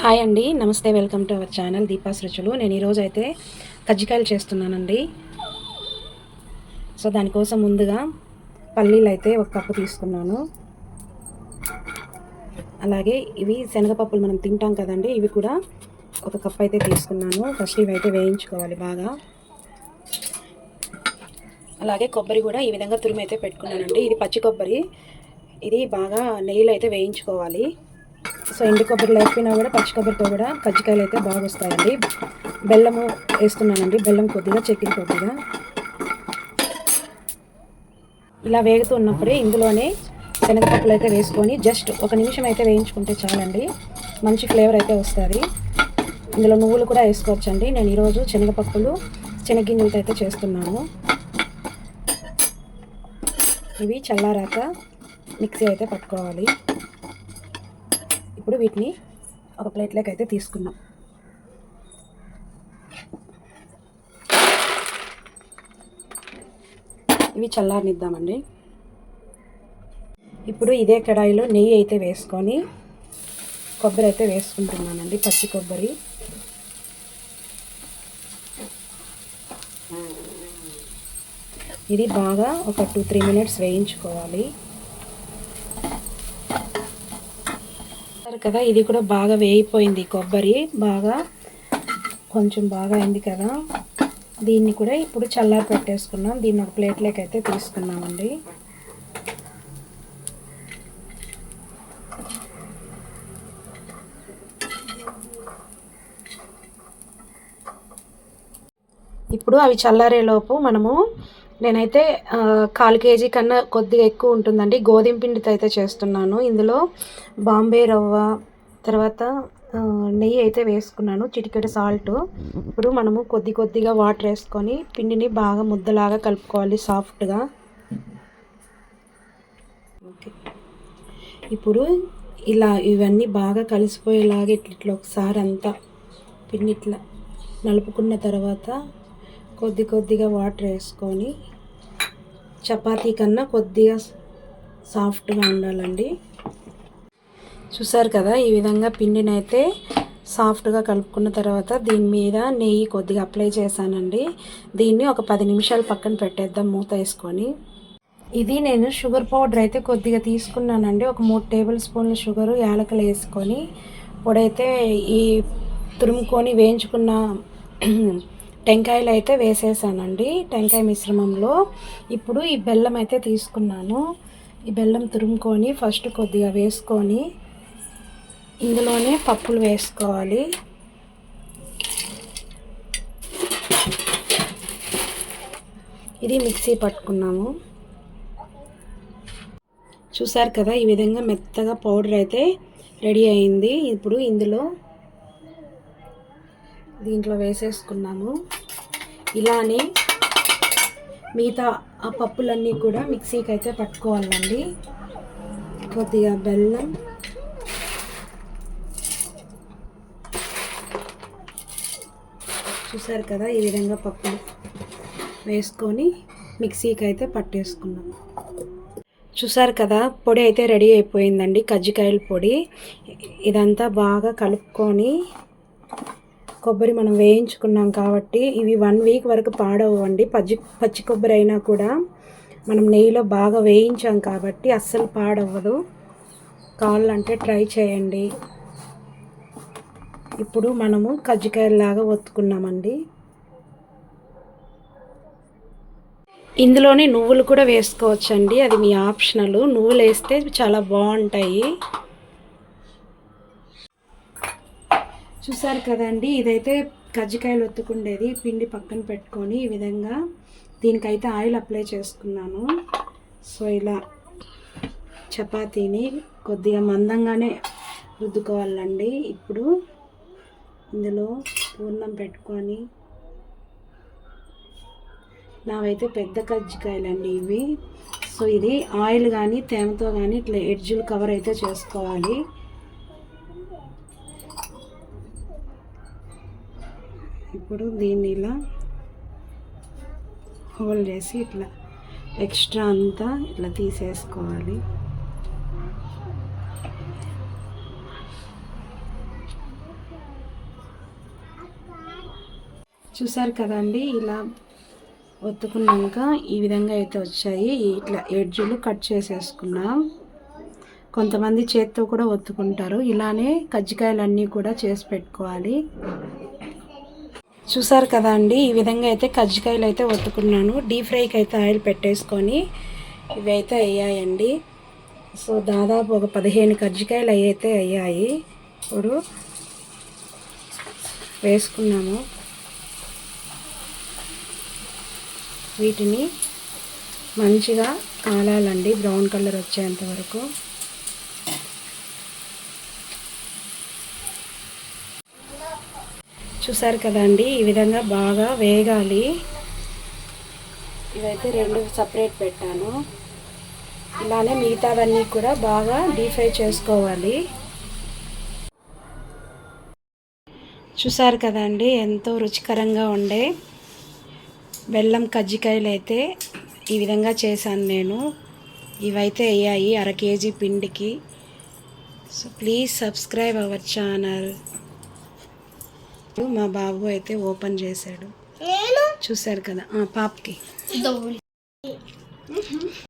Hi అండి నమస్తే welcome to our channel Deepa's రుచులు నేను ఈరోజు అయితే కజ్జికాయలు చేస్తున్నానండి. సో దానికోసం ముందుగా పల్లీలు అయితే ఒక కప్పు తీసుకున్నాను. అలాగే ఇవి శనగపప్పులు మనం తింటాం కదండి ఇవి కూడా ఒక కప్పు అయితే తీసుకున్నాను. ఫస్ట్ ఇవి అయితే వేయించుకోవాలి బాగా. అలాగే కొబ్బరి కూడా ఈ విధంగా తురిమి అయితే పెట్టుకున్నానండి. ఇది పచ్చి కొబ్బరి. ఇది బాగా నెయ్యిలో అయితే వేయించుకోవాలి. సో ఎండు కొబ్బరి లేకపోయినా కూడా పచ్చి కొబ్బరితో కూడా కజ్జికాయలు అయితే బాగా వస్తాయండి. బెల్లము వేస్తున్నానండి. బెల్లం కొద్దిగా చక్కెర కొద్దిగా. ఇలా వేగుతూ ఉన్నప్పుడే ఇందులోనే శనగపప్పులు అయితే వేసుకొని జస్ట్ ఒక నిమిషం అయితే వేయించుకుంటే చాలండి. మంచి ఫ్లేవర్ అయితే వస్తుంది. ఇందులో నువ్వులు కూడా వేసుకోవచ్చండి. నేను ఈరోజు శనగపప్పులు శనగింజలతో అయితే చేస్తున్నాను. ఇవి చల్లారాక మిక్సీ అయితే పట్టుకోవాలి. ఇప్పుడు వీటిని ఒక ప్లేట్లోకి అయితే తీసుకున్నాం. ఇవి చల్లారనిద్దామండి. ఇప్పుడు ఇదే కడాయిలో నెయ్యి అయితే వేసుకొని కొబ్బరి అయితే వేసుకుంటున్నానండి పచ్చి కొబ్బరి. ఇది బాగా ఒక టూ త్రీ మినిట్స్ వేయించుకోవాలి. చూసారు కదా ఇది కూడా బాగా వేయిపోయింది కొబ్బరి. బాగా కొంచెం బాగా అయింది కదా. దీన్ని కూడా ఇప్పుడు చల్లారి పెట్టేసుకున్నాం. దీన్ని ఒక ప్లేట్లోకి అయితే తీసుకున్నామండి. ఇప్పుడు అవి చల్లారేలోపు మనము నేనైతే కాలు కేజీ కన్నా కొద్దిగా ఎక్కువ ఉంటుందండి. గోధుమ పిండితో అయితే చేస్తున్నాను. ఇందులో బాంబే రవ్వ తర్వాత నెయ్యి అయితే వేసుకున్నాను చిటికెడు సాల్ట్. ఇప్పుడు మనము కొద్ది కొద్దిగా వాటర్ వేసుకొని పిండిని బాగా ముద్దలాగా కలుపుకోవాలి సాఫ్ట్గా. ఓకే. ఇప్పుడు ఇలా ఇవన్నీ బాగా కలిసిపోయేలాగా ఇట్లా ఇట్లా ఒకసారి అంతా పిండి ఇట్లా నలుపుకున్న తర్వాత కొద్ది కొద్దిగా వాటర్ వేసుకొని చపాతీ కన్నా కొద్దిగా సాఫ్ట్గా ఉండాలండి. చూసారు కదా ఈ విధంగా పిండిని అయితే సాఫ్ట్గా కలుపుకున్న తర్వాత దీని మీద నెయ్యి కొద్దిగా అప్లై చేశానండి. దీన్ని ఒక పది నిమిషాలు పక్కన పెట్టేద్దాం మూత వేసుకొని. ఇది నేను షుగర్ పౌడర్ అయితే కొద్దిగా తీసుకున్నానండి. ఒక మూడు టేబుల్ స్పూన్ల షుగరు యాలకులు వేసుకొని పొడైతే ఈ తురుముకొని వేయించుకున్న టెంకాయలు అయితే వేసేసానండి. టెంకాయ మిశ్రమంలో ఇప్పుడు ఈ బెల్లం అయితే తీసుకున్నాను. ఈ బెల్లం తురుముకొని ఫస్ట్ కొద్దిగా వేసుకొని ఇందులోనే పప్పులు వేసుకోవాలి. ఇది మిక్సీ పట్టుకున్నాము. చూసారు కదా ఈ విధంగా మెత్తగా పౌడర్ అయితే రెడీ అయింది. ఇప్పుడు ఇందులో దీంట్లో వేసేసుకున్నాము. ఇలానే మిగతా ఆ పప్పులన్నీ కూడా మిక్సీకి అయితే పట్టుకోవాలండి. కొద్దిగా బెల్లం. చూసారు కదా ఈ విధంగా పప్పులు వేసుకొని మిక్సీకి అయితే పట్టేసుకున్నాము చూసారు కదా పొడి అయితే రెడీ అయిపోయిందండి కజ్జికాయల పొడి. ఇదంతా బాగా కలుపుకొని కొబ్బరి మనం వేయించుకున్నాం కాబట్టి ఇవి వన్ వీక్ వరకు పాడవండి పచ్చి పచ్చి కొబ్బరి అయినా కూడా మనం నెయ్యిలో బాగా వేయించాం కాబట్టి అస్సలు పాడవ్వదు. కావాలంటే ట్రై చేయండి. ఇప్పుడు మనము కజ్జికాయలాగా ఒత్తుకున్నామండి. ఇందులోనే నువ్వులు కూడా వేసుకోవచ్చండి. అది మీ ఆప్షనల్. నువ్వులు వేస్తే చాలా బాగుంటాయి. చూసారు కదండి ఇదైతే కజ్జికాయలు ఒత్తుకుండేది పిండి పక్కన పెట్టుకొని ఈ విధంగా దీనికైతే ఆయిల్ అప్లై చేసుకున్నాను. సో ఇలా చపాతీని కొద్దిగా మందంగానే రుద్దుకోవాలండి. ఇప్పుడు ఇందులో పూర్ణం పెట్టుకొని నావైతే పెద్ద కజ్జికాయలండి ఇవి. సో ఇది ఆయిల్ కానీ తేమతో కానీ ఇట్లా ఎడ్జులు కవర్ అయితే చేసుకోవాలి. ఇప్పుడు దీన్ని ఇలా హోల్డ్ చేసి ఇట్లా ఎక్స్ట్రా అంతా ఇట్లా తీసేసుకోవాలి. చూసారు కదండి ఇలా ఒత్తుకున్నాక ఈ విధంగా అయితే వచ్చాయి. ఇట్లా ఎడ్జులు కట్ చేసేసుకున్నాం. కొంతమంది చేత్తో కూడా ఒత్తుకుంటారు. ఇలానే కజ్జికాయలన్నీ కూడా చేసి పెట్టుకోవాలి. చూసారు కదా అండి ఈ విధంగా అయితే కజ్జికాయలు అయితే ఒత్తుకున్నాను. డీప్ ఫ్రైకి అయితే ఆయిల్ పెట్టేసుకొని ఇవి అయితే అయ్యాయండి. సో దాదాపు ఒక పదిహేను కజ్జికాయలు అయితే అయ్యాయి. ఇప్పుడు వేసుకున్నాము. వీటిని మంచిగా కాలాలండి బ్రౌన్ కలర్ వచ్చేంత వరకు. చూసారు కదండి ఈ విధంగా బాగా వేగాలి. ఇవైతే రెండు సపరేట్ పెట్టాను. ఇలానే మిగతావన్నీ కూడా బాగా డీప్ ఫ్రై చేసుకోవాలి. చూసారు కదండి ఎంతో రుచికరంగా ఉండే బెల్లం కజ్జికాయలు అయితే ఈ విధంగా చేశాను నేను. ఇవైతే అయ్యాయి అర కేజీ పిండికి. So please subscribe our channel మా బాబు అయితే ఓపెన్ చేశాడు. చూశారు కదా? పాపకి.